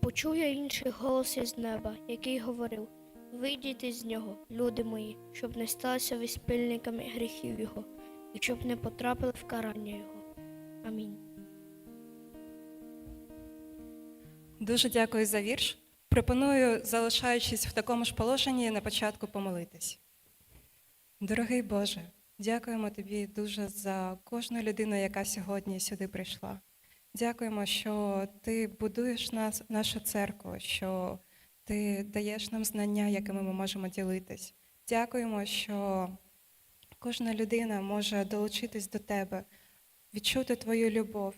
почув я інший голос із неба, який говорив: Вийдіть із нього, люди мої, щоб не сталися ви спільниками гріхів його, і щоб не потрапили в карання його. Амінь. Дуже дякую за вірш. Пропоную, залишаючись в такому ж положенні, на початку помолитись. Дорогий Боже, дякуємо тобі дуже за кожну людину, яка сьогодні сюди прийшла. Дякуємо, що ти будуєш нас, нашу церкву, що ти даєш нам знання, якими ми можемо ділитись. Дякуємо, що кожна людина може долучитись до тебе, відчути твою любов.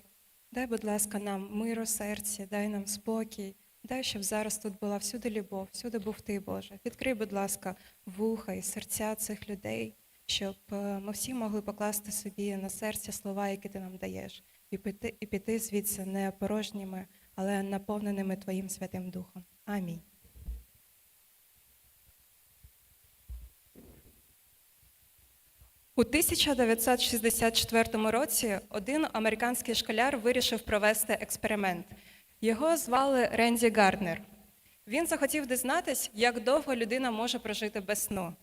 Дай, будь ласка, нам мир у серці, дай нам спокій, дай, щоб зараз тут була всюди любов, всюди був ти, Боже. Відкрий, будь ласка, вуха і серця цих людей, щоб е, ми всі могли покласти собі на серце слова, які ти нам даєш, і піти, і піти звідси не порожніми, але наповненими Твоїм Святим Духом. Амінь. У 1964 році один американський школяр вирішив провести експеримент. Його звали Ренді Гарднер. Він захотів дізнатись, як довго людина може прожити без сну.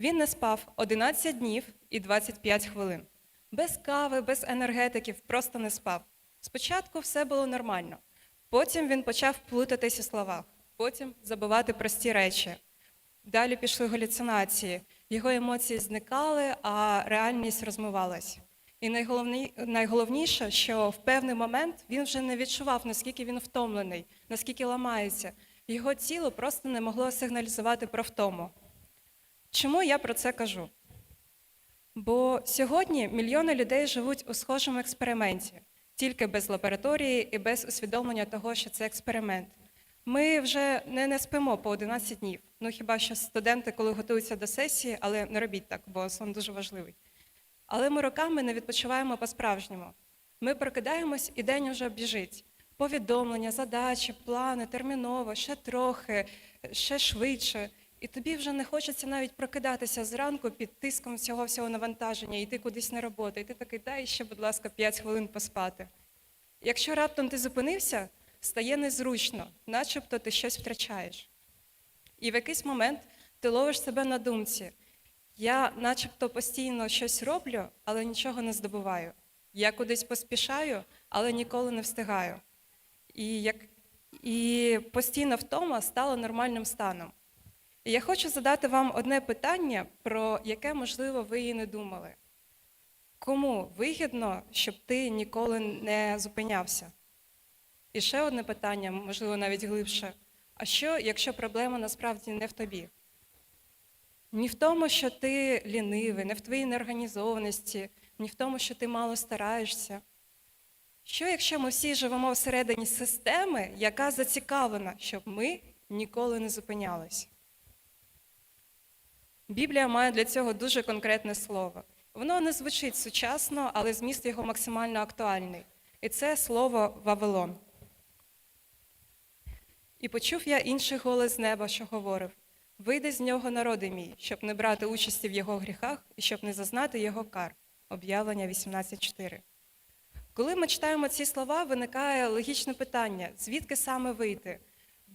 Він не спав 11 днів і 25 хвилин. Без кави, без енергетиків, просто не спав. Спочатку все було нормально. Потім він почав плутатись у словах, потім забувати прості речі. Далі пішли галюцинації. Його емоції зникали, а реальність розмивалась. І найголовні, найголовніше, що в певний момент він вже не відчував, наскільки він втомлений, наскільки ламається. Його тіло просто не могло сигналізувати про втому. Чому я про це кажу? Бо сьогодні мільйони людей живуть у схожому експерименті, тільки без лабораторії і без усвідомлення того, що це експеримент. Ми вже не, не спимо по 11 днів. Ну хіба що студенти, коли готуються до сесії, але не робіть так, бо сон дуже важливий. Але ми роками не відпочиваємо по-справжньому. Ми прокидаємось, і день уже біжить. Повідомлення, задачі, плани, терміново, ще трохи, ще швидше. І тобі вже не хочеться навіть прокидатися зранку під тиском всього всього навантаження, йти кудись на роботу. І ти такий, дай ще, будь ласка, 5 хвилин поспати. Якщо раптом ти зупинився, стає незручно, начебто ти щось втрачаєш. І в якийсь момент ти ловиш себе на думці. Я начебто постійно щось роблю, але нічого не здобуваю. Я кудись поспішаю, але ніколи не встигаю. І, як... і постійно втома стала нормальним станом. І я хочу задати вам одне питання, про яке, можливо, ви і не думали. Кому вигідно, щоб ти ніколи не зупинявся? І ще одне питання, можливо, навіть глибше. А що, якщо проблема насправді не в тобі? Ні в тому, що ти лінивий, не в твоїй неорганізованості, ні в тому, що ти мало стараєшся. Що, якщо ми всі живемо всередині системи, яка зацікавлена, щоб ми ніколи не зупинялись? Біблія має для цього дуже конкретне слово. Воно не звучить сучасно, але зміст його максимально актуальний. І це слово Вавилон. І почув я інший голос з неба, що говорив: Вийди з нього, народи мій, щоб не брати участі в його гріхах і щоб не зазнати його кар. Об'явлення 18.4. Коли ми читаємо ці слова, виникає логічне питання: звідки саме вийти?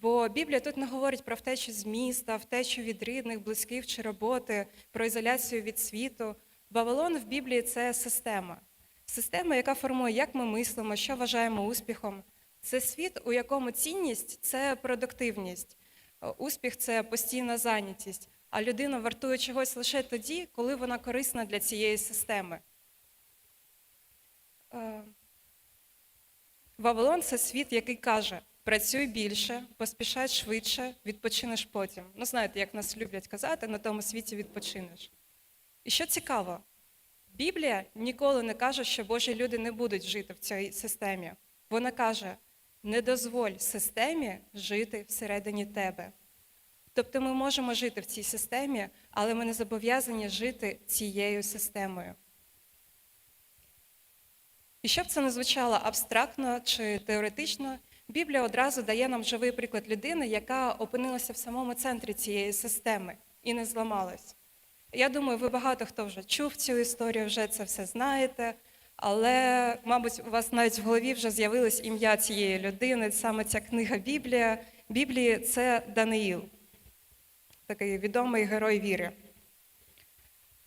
Бо Біблія тут не говорить про втечу з міста, втечу від рідних, близьких чи роботи, про ізоляцію від світу. Вавилон в Біблії це система. Система, яка формує, як ми мислимо, що вважаємо успіхом. Це світ, у якому цінність це продуктивність, успіх це постійна зайнятість, а людина вартує чогось лише тоді, коли вона корисна для цієї системи. Е, Вавилон це світ, який каже: працюй більше, поспішай швидше, відпочинеш потім. Ну, знаєте, як нас люблять казати, на тому світі відпочинеш. І що цікаво, Біблія ніколи не каже, що Божі люди не будуть жити в цій системі. Вона каже: не дозволь системі жити всередині тебе. Тобто ми можемо жити в цій системі, але ми не зобов'язані жити цією системою. І щоб це не звучало абстрактно чи теоретично, Біблія одразу дає нам живий приклад людини, яка опинилася в самому центрі цієї системи і не зламалась. Я думаю, ви багато хто вже чув цю історію, вже це все знаєте. Але, мабуть, у вас навіть в голові вже з'явилось ім'я цієї людини. Саме ця книга Біблія. Біблії це Даниїл, такий відомий герой віри.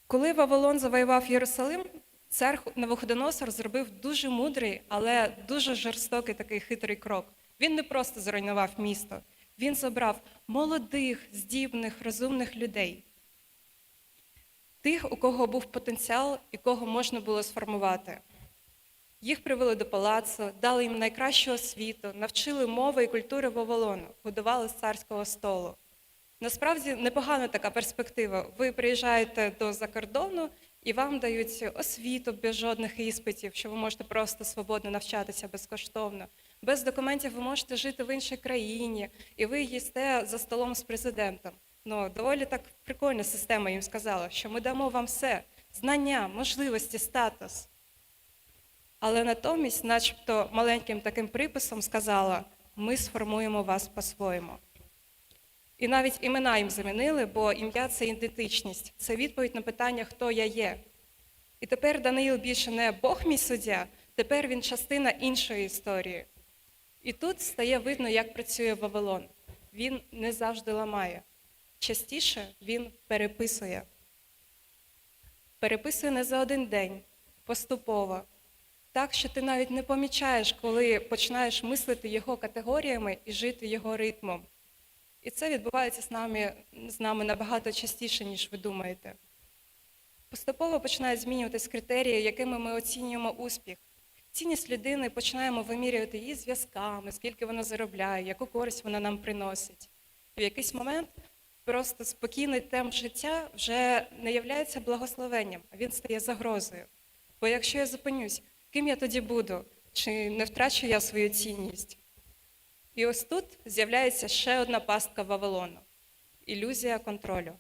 Коли Вавилон завоював Єрусалим, цар Навуходоносор зробив дуже мудрий, але дуже жорстокий такий хитрий крок. Він не просто зруйнував місто, він забрав молодих, здібних, розумних людей, тих, у кого був потенціал і кого можна було сформувати. Їх привели до палацу, дали їм найкращу освіту, навчили мови і культури Вавилону, годували з царського столу. Насправді непогана така перспектива. Ви приїжджаєте до закордону і вам дають освіту без жодних іспитів, що ви можете просто свободно навчатися безкоштовно. Без документів ви можете жити в іншій країні, і ви їсте за столом з президентом. Ну, доволі так прикольна система їм сказала, що ми дамо вам все: знання, можливості, статус. Але натомість, начебто, маленьким таким приписом сказала: ми сформуємо вас по-своєму. І навіть імена їм замінили, бо ім'я це ідентичність, це відповідь на питання, хто я є. І тепер Даниїл більше не Бог мій суддя, тепер він частина іншої історії. І тут стає видно, як працює Вавилон. Він не завжди ламає. Частіше він переписує. Переписує не за один день, поступово. Так, що ти навіть не помічаєш, коли починаєш мислити його категоріями і жити його ритмом. І це відбувається з нами, з нами набагато частіше, ніж ви думаєте. Поступово починають змінюватись критерії, якими ми оцінюємо успіх. Цінність людини починаємо вимірювати її зв'язками, скільки вона заробляє, яку користь вона нам приносить. І в якийсь момент просто спокійний темп життя вже не являється благословенням, а він стає загрозою. Бо якщо я зупинюсь, ким я тоді буду? Чи не втрачу я свою цінність? І ось тут з'являється ще одна пастка Вавилону ілюзія контролю.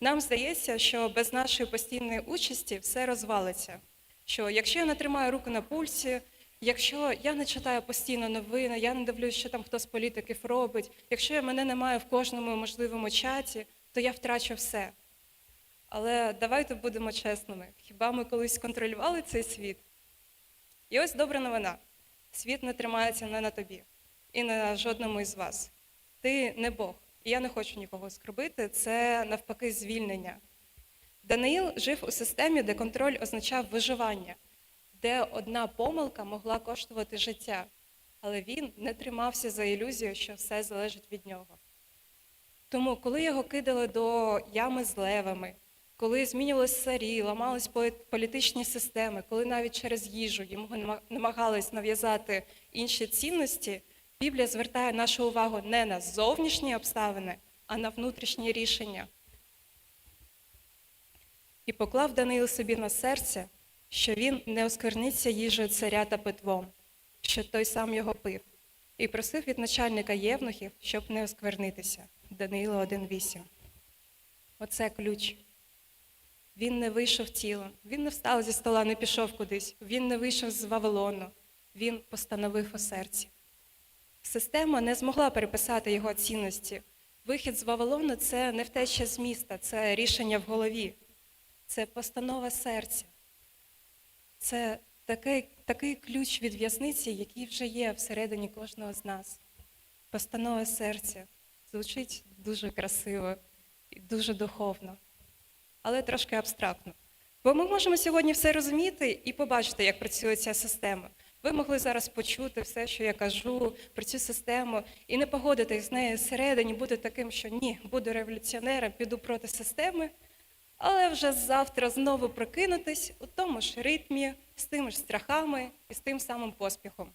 Нам здається, що без нашої постійної участі все розвалиться. Що якщо я не тримаю руку на пульсі, якщо я не читаю постійно новини, я не дивлюся, що там хто з політиків робить, якщо я мене немає в кожному можливому чаті, то я втрачу все. Але давайте будемо чесними. Хіба ми колись контролювали цей світ? І ось добра новина: світ не тримається не на тобі і на жодному із вас. Ти не Бог, і я не хочу нікого скорбити. Це навпаки звільнення. Даниїл жив у системі, де контроль означав виживання, де одна помилка могла коштувати життя, але він не тримався за ілюзію, що все залежить від нього. Тому, коли його кидали до ями з левами, коли змінювалися царі, ламались політичні системи, коли навіть через їжу йому намагались нав'язати інші цінності, Біблія звертає нашу увагу не на зовнішні обставини, а на внутрішні рішення. І поклав Даниїл собі на серце, що він не оскверниться їжею царя та питвом, що той сам його пив, і просив від начальника євнухів, щоб не осквернитися. Даниїла 1.8. Оце ключ. Він не вийшов тілом, він не встав зі стола, не пішов кудись, він не вийшов з Вавилону, він постановив у серці. Система не змогла переписати його цінності. Вихід з Вавилону це не втеча з міста, це рішення в голові, це постанова серця. Це такий, такий ключ від в'язниці, який вже є всередині кожного з нас. Постанова серця звучить дуже красиво і дуже духовно, але трошки абстрактно. Бо ми можемо сьогодні все розуміти і побачити, як працює ця система. Ви могли зараз почути все, що я кажу про цю систему, і не погодитись з нею всередині, бути таким, що ні, буду революціонером, піду проти системи, але вже завтра знову прокинутись у тому ж ритмі, з тими ж страхами і з тим самим поспіхом.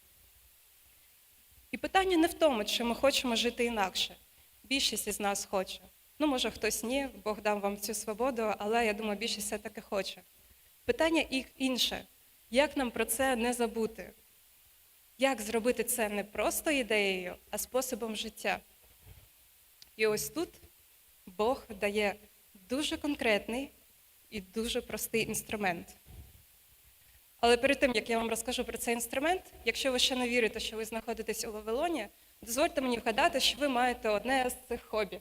І питання не в тому, чи ми хочемо жити інакше. Більшість із нас хоче. Ну, може, хтось ні, Бог дав вам цю свободу, але я думаю, більшість все-таки хоче. Питання інше. Як нам про це не забути? Як зробити це не просто ідеєю, а способом життя? І ось тут Бог дає дуже конкретний і дуже простий інструмент. Але перед тим, як я вам розкажу про цей інструмент, якщо ви ще не вірите, що ви знаходитесь у Вавилоні, дозвольте мені вгадати, що ви маєте одне з цих хобі.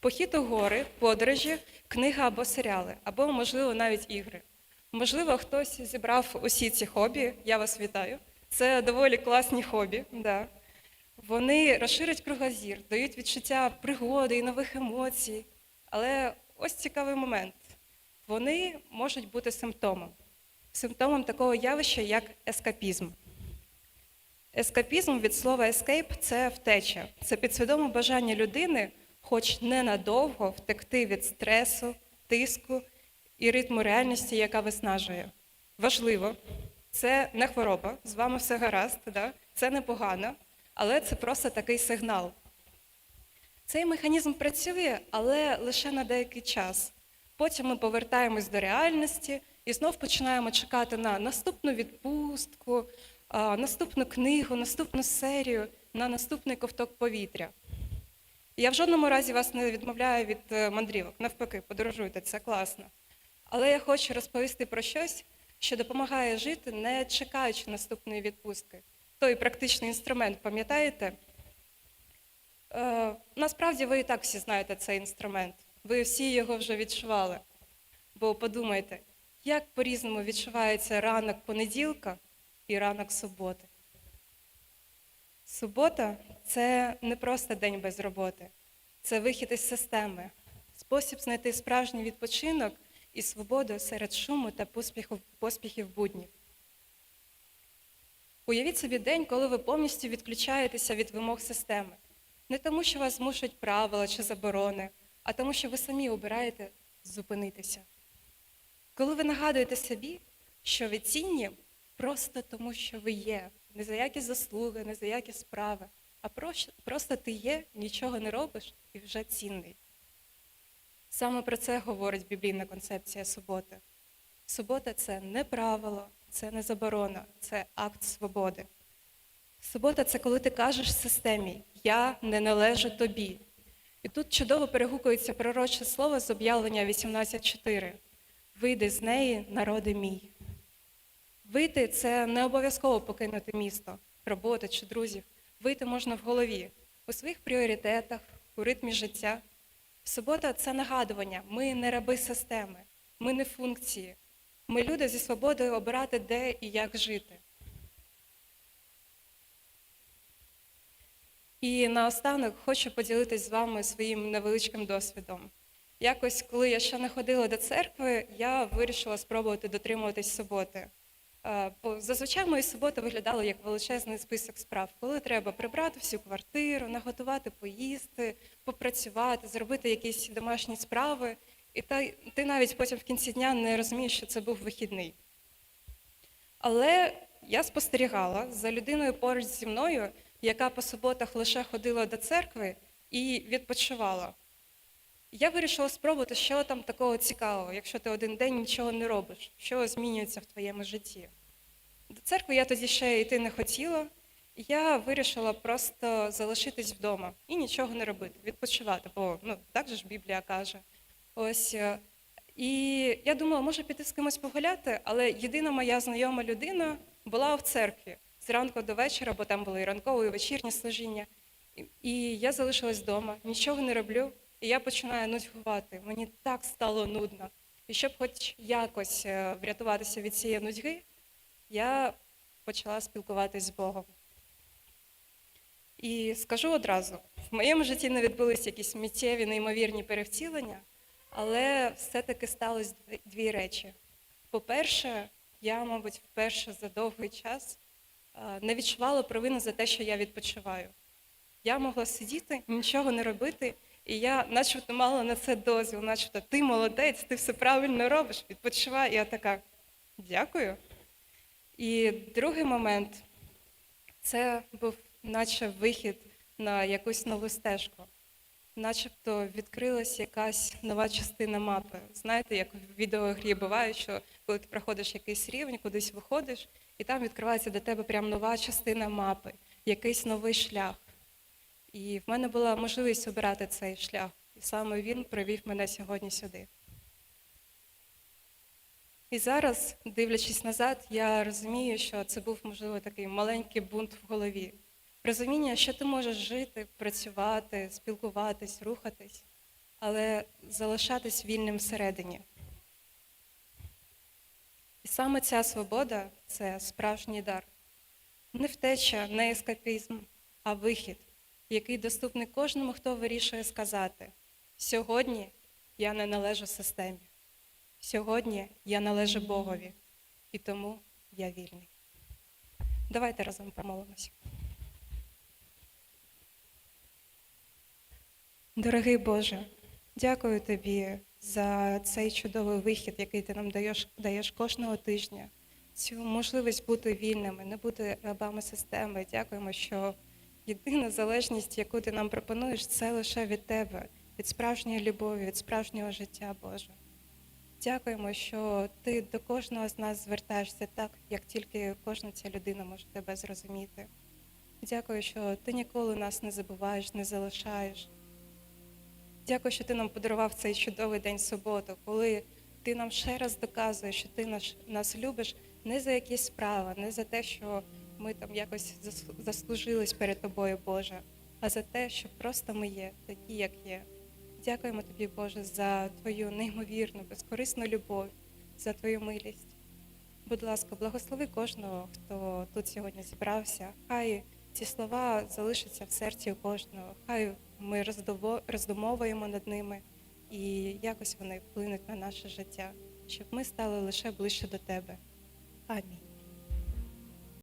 Похід у гори, подорожі, книга або серіали, або, можливо, навіть ігри. Можливо, хтось зібрав усі ці хобі. Я вас вітаю. Це доволі класні хобі. Да. Вони розширять кругозір, дають відчуття пригоди і нових емоцій. Але ось цікавий момент. Вони можуть бути симптомом. Симптомом такого явища, як ескапізм. Ескапізм від слова escape – це втеча. Це підсвідоме бажання людини, хоч ненадовго, втекти від стресу, тиску і ритму реальності, яка виснажує. Важливо, це не хвороба, з вами все гаразд, да? це непогано, але це просто такий сигнал. Цей механізм працює, але лише на деякий час. Потім ми повертаємось до реальності і знов починаємо чекати на наступну відпустку, наступну книгу, наступну серію, на наступний ковток повітря. Я в жодному разі вас не відмовляю від е, мандрівок. Навпаки, подорожуйте, це класно. Але я хочу розповісти про щось, що допомагає жити, не чекаючи наступної відпустки. Той практичний інструмент, пам'ятаєте? Е, насправді ви і так всі знаєте цей інструмент. Ви всі його вже відчували. Бо подумайте, як по-різному відчувається ранок понеділка і ранок суботи. Субота це не просто день без роботи, це вихід із системи, спосіб знайти справжній відпочинок і свободу серед шуму та поспіху, поспіхів буднів. Уявіть собі день, коли ви повністю відключаєтеся від вимог системи. Не тому, що вас змушують правила чи заборони, а тому, що ви самі обираєте зупинитися. Коли ви нагадуєте собі, що ви цінні просто тому, що ви є, не за які заслуги, не за які справи, а просто ти є, нічого не робиш і вже цінний. Саме про це говорить біблійна концепція суботи. Субота це не правило, це не заборона, це акт свободи. Субота це коли ти кажеш системі Я не належу тобі. І тут чудово перегукується пророче слово з об'явлення 18.4. Вийди з неї, народи мій. Вийти це не обов'язково покинути місто, роботу чи друзів. Вийти можна в голові, у своїх пріоритетах, у ритмі життя. Субота це нагадування. Ми не раби системи, ми не функції. Ми люди зі свободою обирати, де і як жити. І наостанок хочу поділитись з вами своїм невеличким досвідом. Якось, коли я ще не ходила до церкви, я вирішила спробувати дотримуватись суботи. Е, зазвичай мої суботи виглядали як величезний список справ, коли треба прибрати всю квартиру, наготувати поїсти, попрацювати, зробити якісь домашні справи. І та, ти навіть потім в кінці дня не розумієш, що це був вихідний. Але я спостерігала за людиною поруч зі мною, яка по суботах лише ходила до церкви і відпочивала. Я вирішила спробувати, що там такого цікавого, якщо ти один день нічого не робиш, що змінюється в твоєму житті. До церкви я тоді ще йти не хотіла, я вирішила просто залишитись вдома і нічого не робити, відпочивати, бо ну, так же ж Біблія каже. Ось. е, І я думала, може піти з кимось погуляти, але єдина моя знайома людина була в церкві зранку до вечора, бо там були і ранкові, і вечірні служіння. І я залишилась вдома, нічого не роблю, і я починаю нудьгувати. Мені так стало нудно. І щоб хоч якось е, врятуватися від цієї нудьги, я почала спілкуватись з Богом. І скажу одразу: в моєму житті не відбулись якісь миттєві, неймовірні перевтілення, але все-таки сталося дві- речі. По-перше, я, мабуть, вперше за довгий час е, не відчувала провини за те, що я відпочиваю. Я могла сидіти, нічого не робити, і я начебто мала на це дозвіл, начебто ти молодець, ти все правильно робиш, відпочивай. І я така, дякую. І другий момент це був наче вихід на якусь нову стежку. Начебто відкрилась якась нова частина мапи. Знаєте, як в відеогрі буває, що коли ти проходиш якийсь рівень, кудись виходиш, і там відкривається до тебе прям нова частина мапи, якийсь новий шлях. І в мене була можливість обирати цей шлях. І саме він привів мене сьогодні сюди. І зараз, дивлячись назад, я розумію, що це був, можливо, такий маленький бунт в голові. Розуміння, що ти можеш жити, працювати, спілкуватись, рухатись, але залишатись вільним всередині. І саме ця свобода це справжній дар. Не втеча, не ескапізм, а вихід, який доступний кожному, хто вирішує сказати: сьогодні я не належу системі, сьогодні я належу Богові, і тому я вільний. Давайте разом помолимося. Дорогий Боже, дякую тобі за цей чудовий вихід, який ти нам даєш, даєш кожного тижня, цю можливість бути вільними, не бути рабами системи. Дякуємо, що єдина залежність, яку ти нам пропонуєш, це лише від тебе, від справжньої любові, від справжнього життя, Боже. Дякуємо, що ти до кожного з нас звертаєшся так, як тільки кожна ця людина може тебе зрозуміти. Дякую, що ти ніколи нас не забуваєш, не залишаєш. Дякую, що ти нам подарував цей чудовий день суботу, коли ти нам ще раз доказуєш, що ти наш, нас любиш не за якісь справи, не за те, що ми там якось заслужились перед тобою, Боже, а за те, що просто ми є, такі, як є. Дякуємо тобі, Боже, за твою неймовірну, безкорисну любов, за твою милість. Будь ласка, благослови кожного, хто тут сьогодні зібрався. Хай ці слова залишаться в серці кожного. Хай ми роздумовуємо над ними і якось вони вплинуть на наше життя, щоб ми стали лише ближче до тебе. Амінь.